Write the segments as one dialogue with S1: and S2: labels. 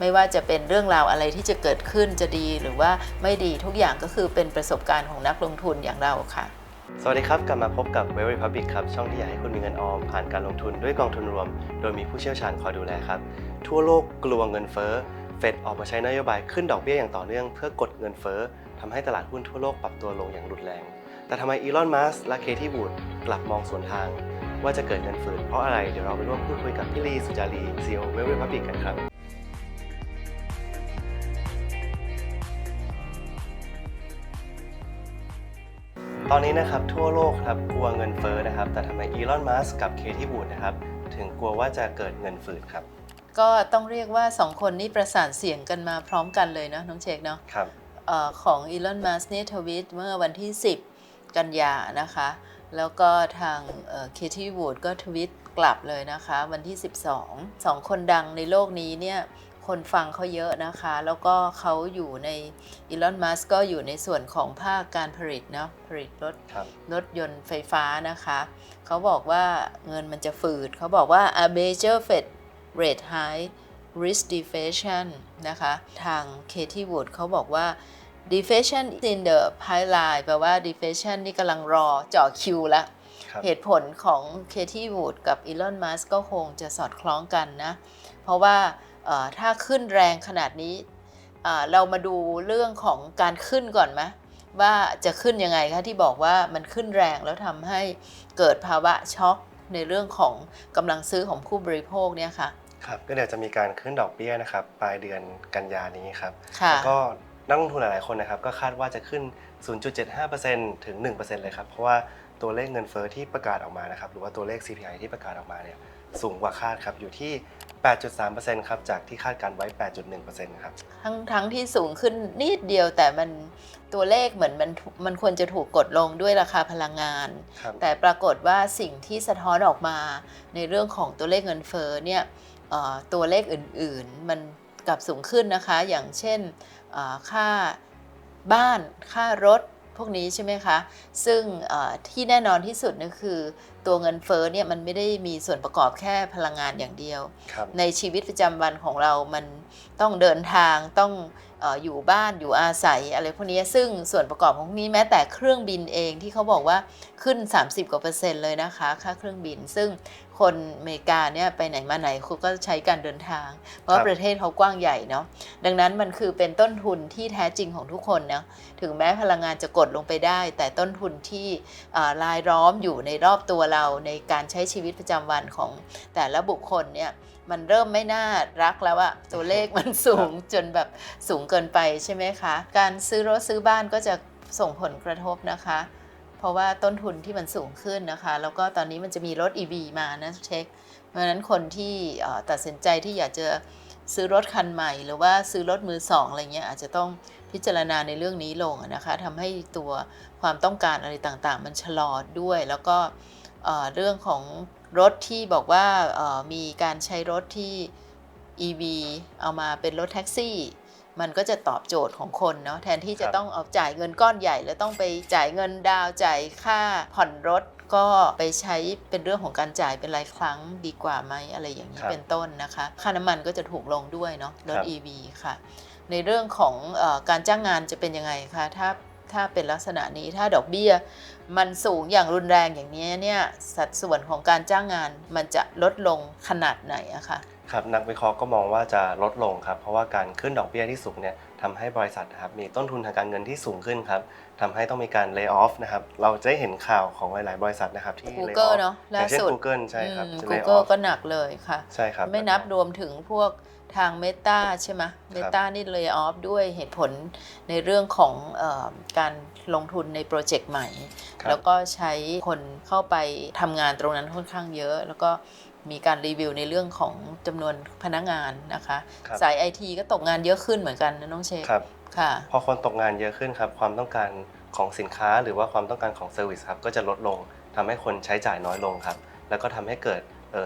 S1: ไม่ว่าจะเป็นเรื่องราวอะไรที่จะเกิดขึ้นจะดีหรือว่าไม่ดีทุกอย่างก็คือเป็นประสบการณ์ของนักลงทุนอย่างเราค่ะ
S2: สวัสดีครับ กลับมาพบกับ w e l Republic ครับ ช่องที่อยากให้คุณมีเงินออมผ่านการลงทุนด้วยกองทุนรวม โดยมีผู้เชี่ยวชาญคอยดูแลครับ ทั่วโลกกลัวเงินเฟ้อเฟดออกมาใช้นโยบายขึ้นดอกเบี้ยอย่างต่อเนื่องเพื่อกดเงินเฟ้อทำให้ตลาดหุ้นทั่วโลกปรับตัวลงอย่างรุนแรง แต่ทำไมอีลอน มัสและเคที่บูดกลับมองสวนทาง ว่าจะเกิดเงินฝืนเพราะอะไรเดี๋ยวเราไปร่วมพูดคุยกับพี่ลีสุจารี CEO w e l Republic กันครับ อนนี้นะครับทั่วโลกครับกลัวเงินเฟ้อนะครับ แต่ทำไมอีลอนมัสกับเคที่บูดนะครับถึงกลัวว่าจะเกิดเงินฝืนครับ
S1: ก็ต้องเรียกว่าสองคนนี้ประสานเสียงกันมาพร้อมกันเลยเนาะน้องเชคเนาะ
S2: ครับ
S1: เออของอีลอนมัสเนี่ยทวิตเมื่อวันที่ 10 กันยานะคะ แล้วก็ทางเคที่วูดก็ทวิตกลับเลยนะคะ วันที่ 12สองคนดังในโลกนี้เนี่ย คนฟังเขาเยอะนะคะ แล้วก็เขาอยู่ในอีลอนมัสก็อยู่ในส่วนของภาคการผลิตเนาะผลิตรถ
S2: ครับ
S1: รถยนต์ไฟฟ้านะคะ เขาบอกว่าเงินมันจะฝืด เขาบอกว่า a major Fed rate high risk deflation นะคะ ทาง Katie Wood เขาบอกว่า deflation in the pipeline แปลว่า deflation นี่กำลังรอเจาะคิวแล้ว
S2: ครับ
S1: เหตุผลของ Katie Wood กับ Elon Musk ก็คงจะสอดคล้องกันนะ เพราะว่าเอ่อ ถ้าขึ้นแรงขนาดนี้ เรามาดูเรื่องของการขึ้นก่อนไหมว่าจะขึ้นยังไงคะที่บอกว่ามันขึ้นแรงแล้วทำให้เกิดภาวะช็อกในเรื่องของกำลังซื้อของผู้บริโภคเนี่ยค่ะ
S2: ครับก็เดี๋ยวจะมีการขึ้นดอกเบี้ยนะครับปลายเดือนกันยานี้ครับ
S1: ค่ะ
S2: แล้วก็นักลงทุนหลายๆคนนะครับก็คาดว่าจะขึ้น 0.75%ถึง 1%เลยครับ เพราะว่าตัวเลขเงินเฟ้อที่ประกาศออกมานะครับหรือว่าตัวเลข CPI ที่ประกาศออกมาเนี่ยสูงกว่าคาดครับอยู่ที่ 8.3%ครับจากที่คาดการไว้ 8.1%ครับ
S1: ทั้งทั้งที่สูงขึ้นนิดเดียวแต่มันตัวเลขเหมือนมันมันควรจะถูกกดลงด้วยราคาพลังงาน
S2: ครับ
S1: แต่ปรากฏว่าสิ่งที่สะท้อนออกมาในเรื่องของตัวเลขเงินเฟ้อเนี่ยเอ่อตัวเลขอื่นๆ มันกลับสูงขึ้นนะคะ อย่างเช่นเอ่อค่าบ้านค่ารถ พวกนี้ใช่ไหมคะ ซึ่งเอ่อที่แน่นอนที่สุดก็คือ ตัวเงินเฟ้อเนี่ยมันไม่ได้มีส่วนประกอบแค่พลังงานอย่างเดียว
S2: ครับ
S1: ในชีวิตประจำวันของเรามันต้องเดินทางต้องเอออยู่บ้านอยู่อาศัยอะไรพวกนี้ซึ่งส่วนประกอบของพวกนี้แม้แต่เครื่องบินเองที่เขาบอกว่าขึ้น 30 กว่าเปอร์เซ็นต์เลยนะคะ ค่าเครื่องบิน ซึ่ง คนอเมริกาเนี่ยไปไหนมาไหนเขาก็ใช้การเดินทาง เพราะว่าประเทศเขากว้างใหญ่เนาะดังนั้นมันคือเป็นต้นทุนที่แท้จริงของทุกคนนะถึงแม้พลังงานจะกดลงไปได้ แต่ต้นทุนที่เอ่อรายล้อมอยู่ในรอบตัวเราในการใช้ชีวิตประจำวันของแต่ละบุคคลเนี่ยมันเริ่มไม่น่ารักแล้วอะตัวเลขมันสูงจนแบบสูงเกินไปใช่ไหมคะ การซื้อรถซื้อบ้านก็จะส่งผลกระทบนะคะเพ ราะว่าต้นทุนที่มันสูงขึ้นนะคะ แล้วก็ตอนนี้มันจะมีรถ EV มานะเช็ค เพราะนั้นคนที่ตัดสินใจที่อยากจะซื้อรถคันใหม่ หรือว่าซื้อรถมือสองอะไรเงี้ยอาจจะต้องพิจารณาในเรื่องนี้ลงนะคะทำให้ตัวความต้องการอะไรต่างๆ มันชะลอด้วย แล้วก็เรื่องของรถที่บอกว่ามีการใช้รถที่ EV เอามาเป็นรถแท็กซี่ มันก็จะตอบโจทย์ของคนเนาะแทนที่จะ
S2: ครับ
S1: ต้องเอาจ่ายเงินก้อนใหญ่ แล้วต้องไปจ่ายเงินดาวน์จ่ายค่าผ่อนรถก็ไปใช้เป็นเรื่องของการจ่ายเป็นรายครั้งดีกว่าไหมอะไรอย่างนี้
S2: ครับ
S1: เป็นต้นนะคะ ค่าน้ำมันก็จะถูกลงด้วยเนาะรถ
S2: ครับ
S1: EV ค่ะ ในเรื่องของเออการจ้างงานจะเป็นยังไงคะถ้าถ้าเป็นลักษณะนี้ถ้าดอกเบี้ย มันสูงอย่างรุนแรงอย่างนี้เนี่ยสัดส่วนของการจ้างงานมันจะลดลงขนาดไหนอะคะ
S2: ครับนักวิเคราะห์ก็มองว่าจะลดลงครับเพราะว่าการขึ้นดอกเบี้ยที่สูงเนี่ยทำให้บริษัทนะครับมีต้นทุนทางการเงินที่สูงขึ้นครับทำให้ต้องมีการ lay off นะครับเราจะได้เห็นข่าวของหลาย ๆ บริษัทนะครับที่ lay
S1: Google
S2: off
S1: เนาะ
S2: อ
S1: ล่า
S2: ย่างเช่น
S1: สุด
S2: Google ใช่ครับ
S1: อืม
S2: จะ lay
S1: Google
S2: off
S1: ก็หนักเลยค่ะ
S2: ใช่ครับ
S1: ไม่นับรวมถึงพวกทาง Meta ใช่ไหม Meta นี่เลยออฟด้วยเหตุผลในเรื่องของเออการลงทุนในโปรเจกต์ใหม่
S2: ครับ
S1: แล้วก็ใช้คนเข้าไปทำงานตรงนั้นค่อนข้างเยอะ แล้วก็ มีการรีวิวในเรื่องของจำนวนพนักงานนะคะ
S2: ครับ
S1: สายไอทีก็ตกงานเยอะขึ้นเหมือนกันนะน้องเชค
S2: ครับ
S1: ค่ะ
S2: พอคนตกงานเยอะขึ้นครับ ความต้องการของสินค้าหรือว่าความต้องการของเซอร์วิสครับก็จะลดลงทำให้คนใช้จ่ายน้อยลงครับ แล้วก็ทำให้เกิด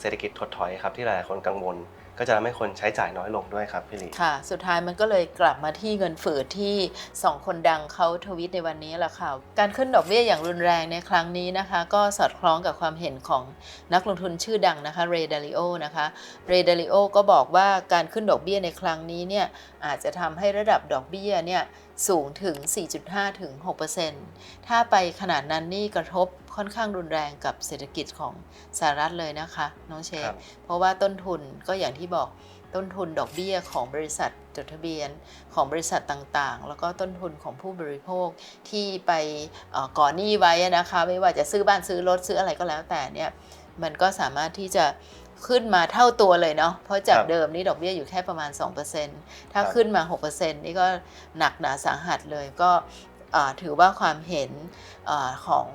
S2: เศรษฐกิจถดถอยครับที่หลายๆคนกังวล ก็จะทำให้คนใช้จ่ายน้อยลงด้วยครับพี่ลี
S1: ค่ะ สุดท้ายมันก็เลยกลับมาที่เงินฝืดที่สองคนดังเขาทวิตในวันนี้แหละค่ะ การขึ้นดอกเบี้ยอย่างรุนแรงในครั้งนี้นะคะ ก็สอดคล้องกับความเห็นของนักลงทุนชื่อดังนะคะเรดาริโอนะคะเรดาริโอก็บอกว่าการขึ้นดอกเบี้ยในครั้งนี้เนี่ยอาจจะทำให้ระดับดอกเบี้ยเนี่ยสูงถึง 4.5 ถึง 6%ถ้าไปขนาดนั้นนี่กระทบ ค่อนข้างรุนแรงกับเศรษฐกิจของสหรัฐเลยนะคะน้องเช
S2: ค
S1: ค
S2: รับ
S1: เพราะว่าต้นทุนก็อย่างที่บอกต้นทุนดอกเบี้ยของบริษัทจดทะเบียนของบริษัทต่างๆ แล้วก็ต้นทุนของผู้บริโภคที่ไปเอ่อก่อหนี้ไว้อะนะคะ ไม่ว่าจะซื้อบ้านซื้อรถซื้ออะไรก็แล้วแต่เนี่ยมันก็สามารถที่จะขึ้นมาเท่าตัวเลยเนาะ เพราะจาก
S2: ครับ
S1: เดิมนี่ดอกเบี้ยอยู่แค่ประมาณ 2%ถ้า
S2: ครับ
S1: ขึ้นมา 6%นี่ก็หนักหนาสาหัสเลยก็เอ่อถือว่าความเห็นเออของ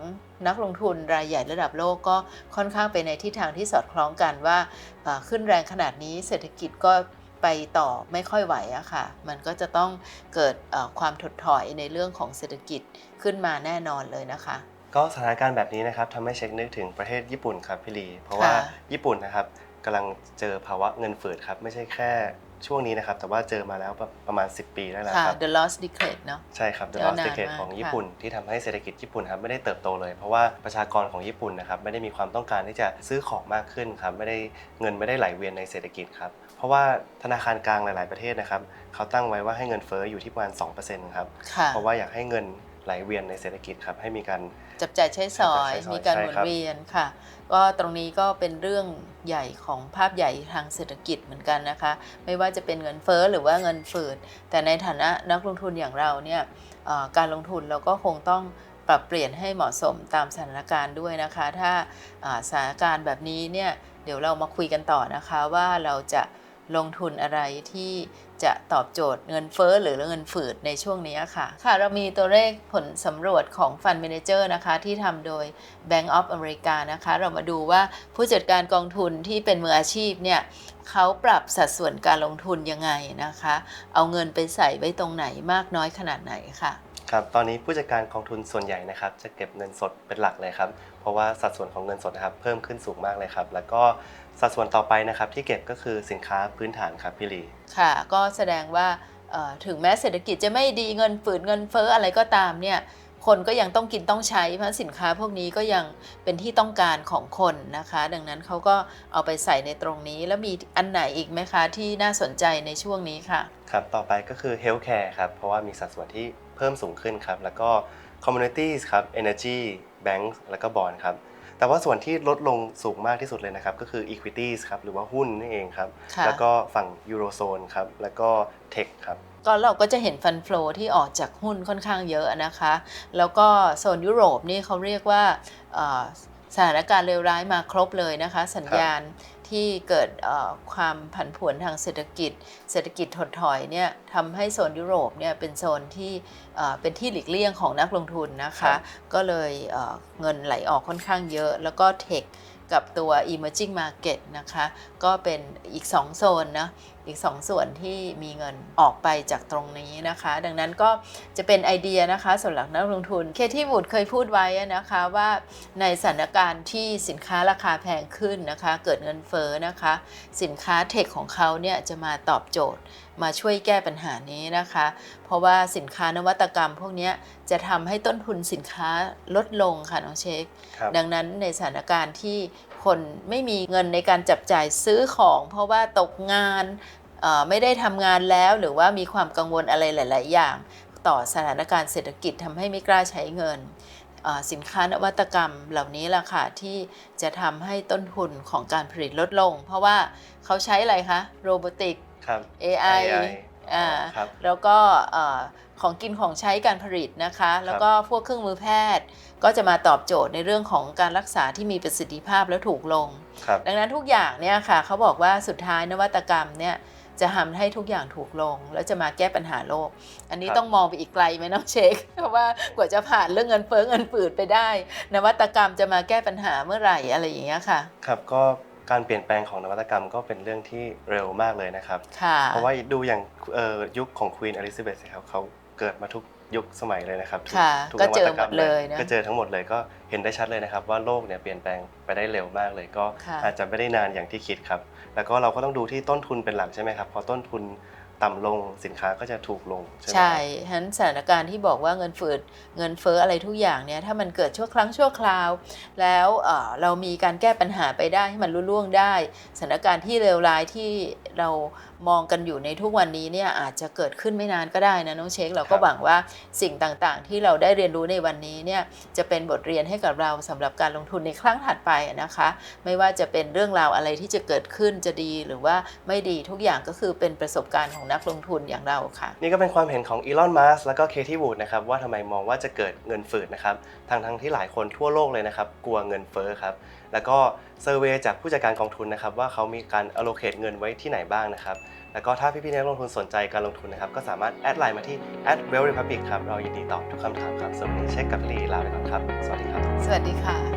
S1: นักลงทุนรายใหญ่ระดับโลกก็ค่อนข้างไปในทิศทางที่สอดคล้องกันว่าเอ่อขึ้นแรงขนาดนี้เศรษฐกิจก็ไปต่อไม่ค่อยไหวอะค่ะ มันก็จะต้องเกิดเอ่อความถดถอยในเรื่องของเศรษฐกิจขึ้นมาแน่นอนเลยนะคะ
S2: ก็สถานการณ์แบบนี้นะครับทำให้เช็คนึกถึงประเทศญี่ปุ่นครับพี่หลี เพราะว่า
S1: ค่ะ
S2: ญี่ปุ่นนะครับกำลังเจอภาวะเงินฝืดครับไม่ใช่แค่ ช่วงนี้นะครับ แต่ว่าเจอมาแล้วประมาณ 10 ปีได้แล้ว
S1: ค่ะ
S2: ครับ
S1: the lost decade เนาะ
S2: ใช่ครับ The
S1: ยาวนาน
S2: Lost Decade
S1: มาก
S2: ของ
S1: ค่ะ
S2: ญี่ปุ่นที่ทำให้เศรษฐกิจญี่ปุ่นครับไม่ได้เติบโตเลย เพราะว่าประชากรของญี่ปุ่นนะครับไม่ได้มีความต้องการที่จะซื้อของมากขึ้นครับไม่ได้เงินไม่ได้ไหลเวียนในเศรษฐกิจครับเพราะว่าธนาคารกลางหลาย ๆประเทศนะครับเขาตั้งไว้ว่าให้เงินเฟ้ออยู่ที่ประมาณ2%ครับ
S1: ค่ะ
S2: เพราะว่าอยากให้เงินไหลเวียนในเศรษฐกิจครับให้มีการ
S1: จับจ่ายใช้สอย
S2: จับจ่ายใช้สอย
S1: มีการ
S2: ใช่
S1: หมุน
S2: ครับ
S1: เวียนค่ะ ก็ตรงนี้ก็เป็นเรื่องใหญ่ของภาพใหญ่ทางเศรษฐกิจเหมือนกันนะคะ ไม่ว่าจะเป็นเงินเฟ้อหรือว่าเงินฝืดแต่ในฐานะนักลงทุนอย่างเราเนี่ยเอ่อการลงทุนเราก็คงต้องปรับเปลี่ยนให้เหมาะสมตามสถานการณ์ด้วยนะคะ ถ้าอ่าสถานการณ์แบบนี้เนี่ยเดี๋ยวเรามาคุยกันต่อนะคะว่าเราจะ ลงทุนอะไรที่จะตอบโจทย์เงินเฟ้อหรือเงินฝืดในช่วงนี้ค่ะ ค่ะ เรามีตัวเลขผลสำรวจของ Fund Manager นะคะ ที่ทำโดย Bank of America นะคะ เรามาดูว่าผู้จัดการกองทุนที่เป็นมืออาชีพเนี่ยเขาปรับสัดส่วนการลงทุนยังไงนะคะ เอาเงินไปใส่ไว้ตรงไหนมากน้อยขนาดไหนค่ะ
S2: ครับตอนนี้ผู้จัดการกองทุนส่วนใหญ่นะครับจะเก็บเงินสดเป็นหลักเลยครับเพราะว่าสัดส่วนของเงินสดนะครับเพิ่มขึ้นสูงมากเลยครับแล้วก็สัดส่วนต่อไปนะครับที่เก็บก็คือสินค้าพื้นฐานครับพี่หลี
S1: ค่ะ ก็แสดงว่าเอ่อถึงแม้เศรษฐกิจจะไม่ดีเงินฝืดเงินเฟ้ออะไรก็ตามเนี่ยคนก็ยังต้องกินต้องใช้ เพราะสินค้าพวกนี้ก็ยังเป็นที่ต้องการของคนนะคะ ดังนั้นเขาก็เอาไปใส่ในตรงนี้แล้วมีอันไหนอีกไหมคะ ที่น่าสนใจในช่วงนี้ค่ะ
S2: ครับต่อไปก็คือ healthcare ครับเพราะว่ามีสัดส่วนที่ เพิ่มสูงขึ้นครับ แล้วก็ communities ครับ energy banks แล้วก็ bond ครับ แต่ว่าส่วนที่ลดลงสูงมากที่สุดเลยนะครับ ก็คือ equities ครับ หรือว่าหุ้นนี่เองครับ
S1: ค่ะ
S2: แล้วก็ฝั่ง eurozone ครับ แล้วก็ tech ครับ
S1: ก็เราก็จะเห็นฟันฟลอที่ออกจากหุ้นค่อนข้างเยอะนะคะ แล้วก็โซนยุโรปนี่เขาเรียกว่าเอ่อสถานการณ์เลวร้ายมาครบเลยนะคะ สัญญาณ ที่เกิดเอ่อความผันผวนทางเศรษฐกิจ เศรษฐกิจถดถอยเนี่ยทำให้โซนยุโรปเนี่ยเป็นโซนที่เอ่อเป็นที่หลีกเลี่ยงของนักลงทุนนะ
S2: ครั
S1: คะ
S2: บ
S1: ก็เลยเอ่อเงินไหลออกค่อนข้างเยอะแล้วก็เทคกับตัว emerging market นะคะ ก็เป็นอีก 2 โซนนะ อีก 2 ส่วนที่มีเงินออกไปจากตรงนี้นะคะ ดังนั้นก็จะเป็นไอเดียนะคะสำหรับนักลงทุนเคที่วูดเคยพูดไว้นะคะว่าในสถานการณ์ที่สินค้าราคาแพงขึ้นนะคะ เกิดเงินเฟ้อนะคะ สินค้าเทคของเขาเนี่ยจะมาตอบโจทย์มาช่วยแก้ปัญหานี้นะคะ เพราะว่าสินค้านวัตกรรมพวกเนี้ยจะทำให้ต้นทุนสินค้าลดลงค่ะน้องเช็ค
S2: ครับ
S1: ดังนั้นในสถานการณ์ที่คนไม่มีเงินในการจับจ่ายซื้อของ เพราะว่าตกงานเอ่อ ไม่ได้ทำงานแล้วหรือว่ามีความกังวลอะไรหลาย ๆ อย่าง ต่อสถานการณ์เศรษฐกิจทำให้ไม่กล้าใช้เงินเอ่อสินค้านวัตกรรมเหล่านี้ล่ะค่ะที่จะทำให้ต้นทุนของการผลิตลดลง เพราะว่าเขาใช้อะไรคะโรบอติก
S2: ครับ
S1: AI อ่า
S2: ครับ
S1: แล้วก็เอ่อของกินของใช้การผลิตนะคะ แล้วก็พวกเครื่องมือแพทย์ ก็จะมาตอบโจทย์ในเรื่องของการรักษาที่มีประสิทธิภาพและถูกลง
S2: ครับ
S1: ดังนั้นทุกอย่างเนี่ยค่ะเขาบอกว่าสุดท้ายนวัตกรรมเนี่ย จะทำให้ทุกอย่างถูกลง แล้วจะมาแก้ปัญหาโลก อันนี้
S2: ครับ
S1: ต้องมองไปอีกไกลไหมน้องเช็คเพราะว่ากว่าจะผ่านเรื่องเงินเฟ้อเงินฝืดไปได้ นวัตกรรมจะมาแก้ปัญหาเมื่อไหร่อะไรอย่างเงี้ยค่ะ
S2: ครับก็การเปลี่ยนแปลงของนวัตกรรมก็เป็นเรื่องที่เร็วมากเลยนะครับ
S1: ค่ะ
S2: เพราะว่าดูอย่างเอ่อยุคของ Queen Elizabeth ครับเขาเกิดมาทุก ยุคสมัยเลยนะครับทุ
S1: ค่ะ
S2: ทุ
S1: ก็เจอน
S2: วัตรร
S1: หมดเลยนะ
S2: ก็เจอทั้งหมดเลยก็เห็นได้ชัดเลยนะครับ ว่าโลกเนี่ยเปลี่ยนแปลงไปได้เร็วมากเลยก็
S1: ค่ะ
S2: อาจจะไม่ได้นานอย่างที่คิดครับ แล้วก็เราก็ต้องดูที่ต้นทุนเป็นหลักใช่ไหมครับพอต้นทุนต่ำลงสินค้าก็จะถูกลงใช่ไหมครับ
S1: ใช่ฉะนั้นสถานการณ์ที่บอกว่าเงินฝืดเงินเฟ้ออะไรทุกอย่างเนี่ย ถ้ามันเกิดชั่วครั้งชั่วคราว แล้วเอ่อเรามีการแก้ปัญหาไปได้ให้มันรุ่ล่วงได้ สถานการณ์ที่เลวร้ายที่เรามองกันอยู่ในทุกวันนี้เนี่ยอาจจะเกิดขึ้นไม่นานก็ได้นะน้องเช็คเราก็
S2: ครับ
S1: หวังว่าสิ่งต่างๆ ที่เราได้เรียนรู้ในวันนี้เนี่ยจะเป็นบทเรียนให้กับเราสำหรับการลงทุนในครั้งถัดไปนะคะ ไม่ว่าจะเป็นเรื่องราวอะไรที่จะเกิดขึ้นจะดีหรือว่าไม่ดีทุกอย่างก็คือเป็นประสบการณ์ของนักลงทุนอย่างเราค่ะ
S2: นี่ก็เป็นความเห็นของอีลอนมัสแล้วก็เคที่วูดนะครับว่าทำไมมองว่าจะเกิดเงินฝืดนะครับทางทั้งที่หลายคนทั่วโลกเลยนะครับกลัวเงินเฟ้อครับแล้วก็ เซอร์เวยจากผู้จัดการกองทุนนะครับว่าเขามีการ allocate เงินไว้ที่ไหนบ้างนะครับแล้วก็ถ้าพี่ๆนักลงทุนสนใจการลงทุนนะครับก็สามารถแอดไลน์มาที่ @wellrepublic ครับเรายินดีตอบทุกคำถามครับสำหรับวันนี้เช็คกับลีลาไปก่อนครับ สวัสดีครับ
S1: สวัสดีค่ะ